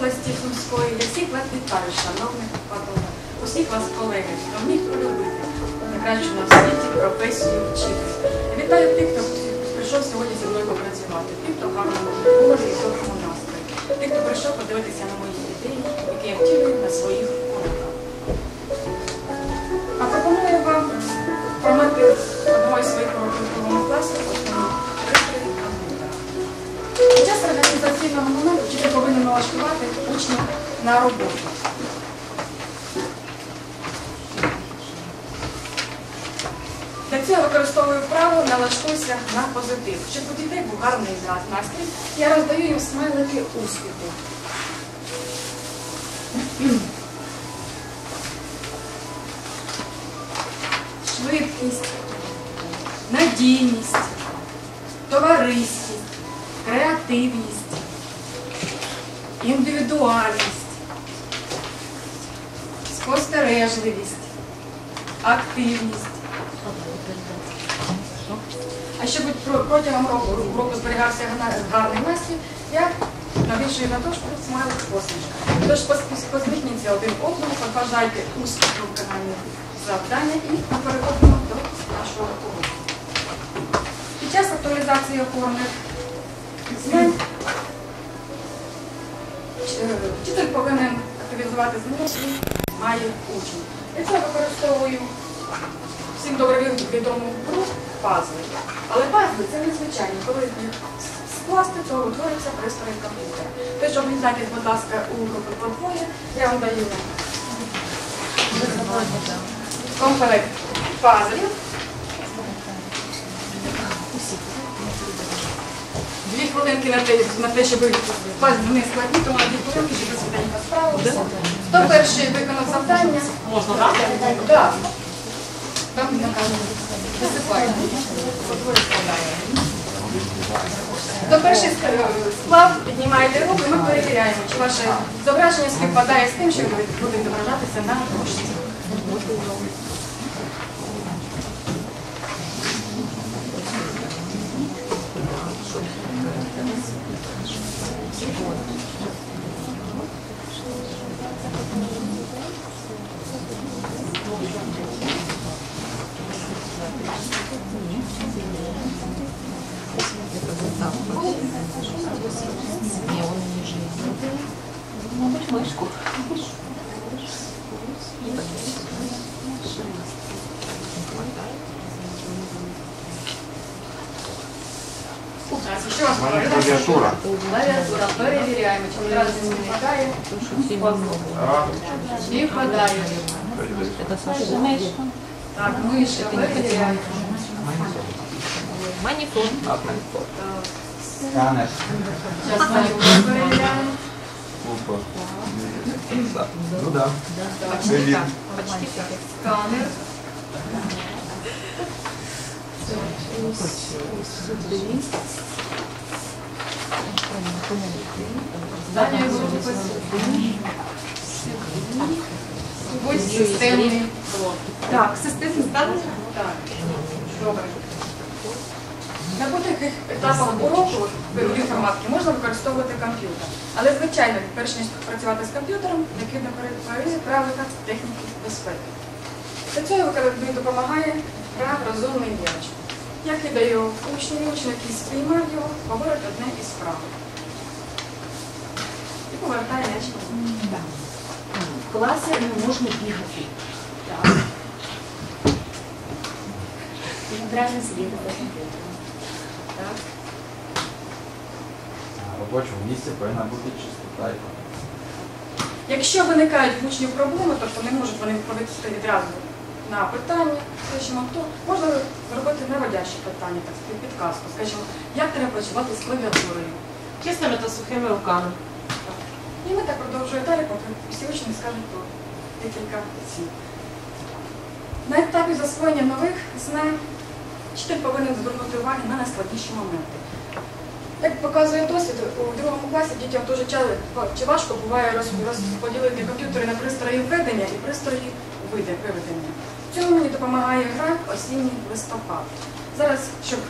області Сумської. Я всіх вас вітаю, шановних патронів. Усіх вас, колеги, хто міг полюбити найкращу на світі професію вчитель. Вітаю тих, хто прийшов сьогодні зі мною попрацювати, тих, хто в гарному і доброму настрої, тих, хто прийшов подивитися на мої ідеї, які я втілюю на своїх уроках. А пропоную вам промити одного із своїх уроків другому класі основні. Під час організаційного налаштувати учнів на роботу. Для цього використовую вправу налаштуйся на позитив. Щоб у дітей був гарний настрій, я роздаю їм смайлики успіху. Швидкість, надійність, товариськість, креативність, індивідуальність, спостережливість, активність. А щоб протягом року, року зберігався гарний настрій, я навішую на дошку смайлик посмішка. Тож пос- посміхніться один одному, побажайте успіху в виконанні завдання і переходимо до нашого уроку. Під час актуалізації опорних знань вчитель повинен активізувати знання, має учень. Для цього використовую всім добре відому гру пазли. Але пазли це незвичайно. Коли їх скласти, то утворюється пристрій комп'ютера. Тож об'єднайтесь, будь ласка, у групи по двоє. Я вам даю комплект пазлів. Дві хвилинки на те, на те, щоб пазли не складні, тому дві хвилинки, щоб швиденько справилися. Хто перший виконав завдання? Можна, так? Так. Там наказано. Висипаємо. Хто перший ск- склав, піднімаєте руку, ми перевіряємо, чи ваше зображення співпадає з тим, що ви будете зображатися на дошці. Не, он не жизнь. Мабуть, мишку. Зараз, Що вас У мене говорили? клавіатура. Клавіатура. Перевіряємо, чи одразу не співпадає. А, Співпадає. Это Саша. Мишка. Так, миша, перевіряємо. Манифон. сканер. Зараз ми перевіряємо. Опа. Ну да. Це він. Почти так. Сканер. Здання. Будь системний блок. Так, системний стан. Так. Добре. На будь-яких етапах уроку в інформатики можна використовувати комп'ютер. Але, звичайно, перш ніж працювати з комп'ютером, необхідно перевірити правила техніки безпеки. Для цього допомагає гра розумний м'яч. Я кидаю учню, учень, який спіймав його, говорить одне із правил. І повертає м'яч назад. В класі не можна бігати. Так. Центральне сидіти за комп'ютером. Так. На робочому місці повинна бути чистота і Якщо виникають в учнів проблеми, тобто не можуть вони відповісти відразу на питання, скажімо, то можна зробити наводяще питання, так сказати, підказку. Скажімо, як треба працювати з клавіатурою. Чистими та сухими руками. І ми так продовжуємо далі, поки всі учні скажуть про декілька слів. На етапі засвоєння нових знань вчитель повинен звернути увагу на найскладніші моменти. Як показує досвід, у другому класі дітям дуже ча- чи важко буває розподілити комп'ютери на пристрої введення і пристрої виведення. В цьому мені допомагає гра осінній листопад. Зараз, щоб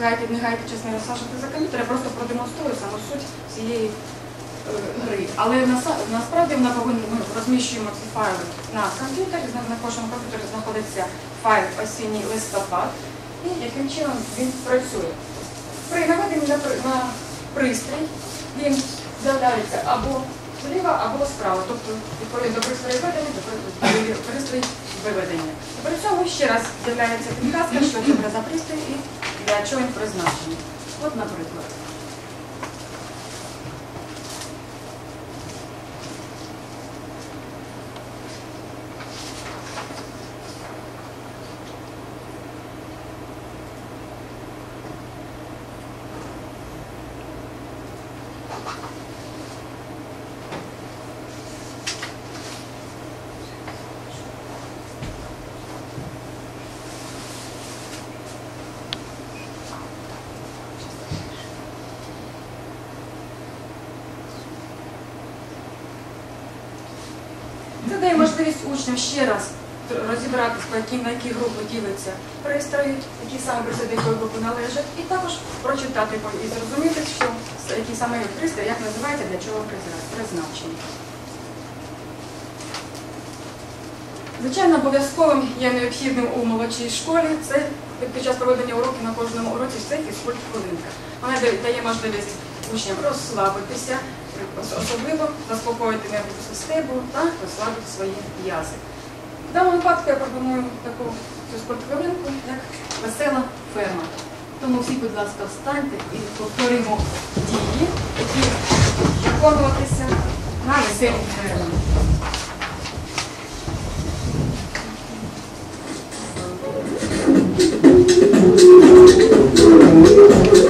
гайки, не гайки, чесно розсаджувати за комп'ютер, я просто продемонструю саму суть цієї гри. Але насправді вона повинна, ми розміщуємо ці файли на комп'ютері, на, кожному комп'ютері знаходиться файл осінній листопад, і яким чином він працює. При наведенні на, на пристрій він з'являється або зліва, або справа, тобто відповідно до пристрою введення, до при- пристрій виведення. При цьому ще раз з'являється підказка, що це за пристрій і для чого він призначений. От, наприклад. Це дає можливість учням ще раз розібратися, по які, на які групи ділиться пристрої, які саме пристрої до якої групи належать, і також прочитати і зрозуміти, що який саме пристрій, як називається, для чого призна- призначений. Звичайно, обов'язковим є необхідним у молодшій школі це під час проведення уроків на кожному уроці це фізкульт хвилинка. Вона дає- можливість учням розслабитися, особливо заспокоїти нервову систему та розслабити свої м'язи. В даному випадку я пропоную таку фізкульт хвилинку, як весела ферма. Тому всі, будь ласка, встаньте і повторимо дії, які виконуватися на веселій фермі. На етапі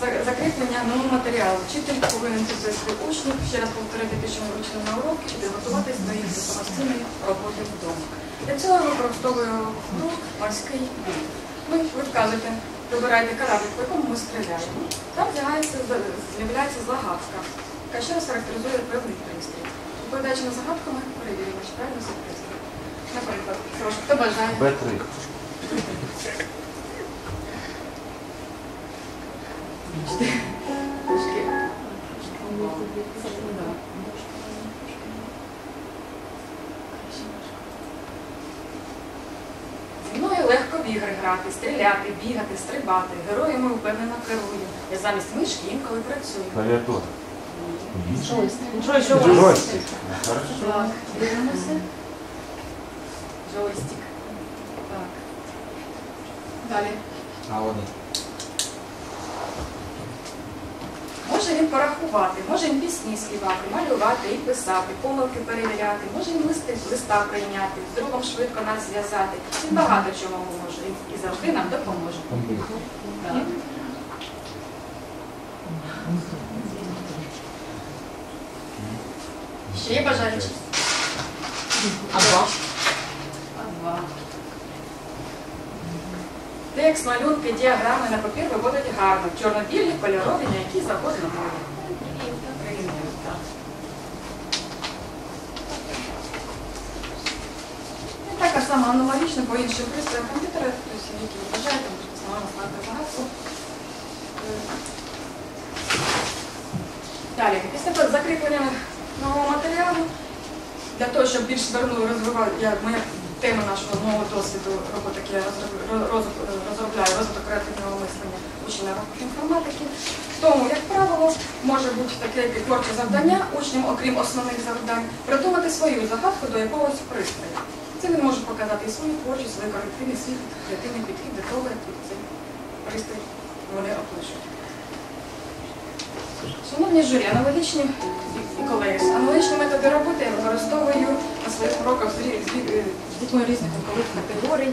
за- закріплення нового матеріалу вчитель повинен підвести учнів, ще раз повторити те, що на уроки, і підготуватись до їх самостійної роботи вдома. Для цього використовую гру морський бій. Ви, ви вказуєте, вибираєте корабль, по якому ми стріляємо. Там з'являється загадка, яка ще раз характеризує певний пристрій. Відповідаючи на загадку, ми перевіримо, чи правильно це пристрій. Наприклад, прошу, хто бажає? Б3. Бачите, трошки мною легко в ігри грати, стріляти, бігати, стрибати. Героями впевнено керую. Я замість мишки інколи працюю. Клавіатура. Джойстик. Джойстик. Джойстик. Так, дивимося. Джойстик. Так. Далі. А вони. Може він порахувати, може він пісні співати, малювати і писати, помилки перевіряти, може він листи, листа прийняти, з другом швидко нас зв'язати. Він багато чого може і- завжди нам допоможе. Так. Ще є бажаючі? А Текст, малюнки, діаграми на папір виводить гарно. Чорно-білі, кольорові, на які мови. І така сама аналогічна по іншим пристроям комп'ютера, тобто які ви бажаєте, можете сама назвати багатство. Далі, після закріплення нового матеріалу, для того, щоб більш звернули розвивати, я, моя тема нашого нового досвіду роботи, я розробляю, розвиток креативного мислення учнів інформатики. Тому, як правило, може бути таке творче завдання учням, окрім основних завдань, придумати свою загадку до якогось пристрою. Це він може показати і свою творчість, свій колективний свій креативний підхід до того, як цей пристрій вони опишуть. Шановні журі, аналогічні і колеги, аналогічні методи роботи я використовую на своїх уроках з, е, дітьми різних вікових категорій.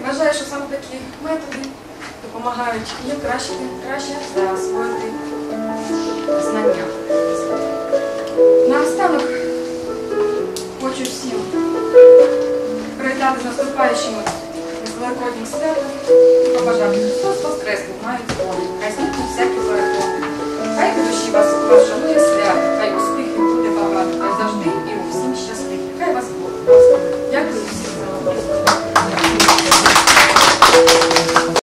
І Вважаю, що саме такі методи допомагають їм краще, краще засвоїти знання. Наостанок хочу всім привітати з наступаючими великодні сили і побажання Христос Воскрес мають волі, хай зникнуть всякі перекони. Хай у душі вас вшанує свято, хай успіхів буде багато, хай завжди і у всім щасливі. Хай вас Бог. Дякую всім за увагу.